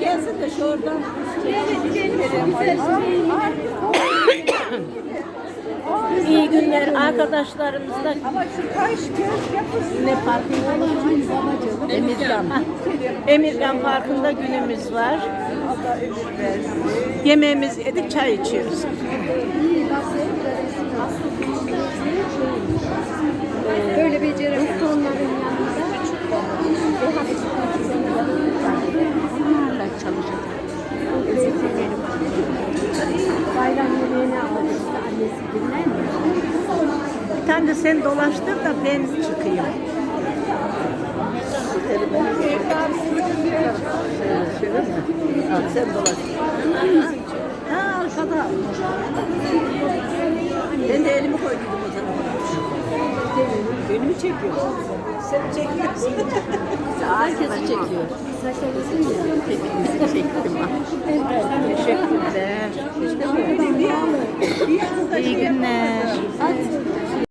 gelsin de şu oradan. İyi günler arkadaşlarımızla. Ama şu yapısı. Ne parkında? Emirgan. Emirgan Parkı'nda günümüz var. Yemeğimizi yedik, çay içiyoruz. Bayram yemeğini aldık işte annesi dinler mi? Bir tane de sen dolaştır da ben çıkayım. Sen dolaş. Ha, arkada. Ben de elimi koyduydum o tarafa. Beni mi çekiyorsun? Sen çekiyorsun. Herkesi çekiyor. Saçlarısın ya. Hepinizi çektim. İyi günler.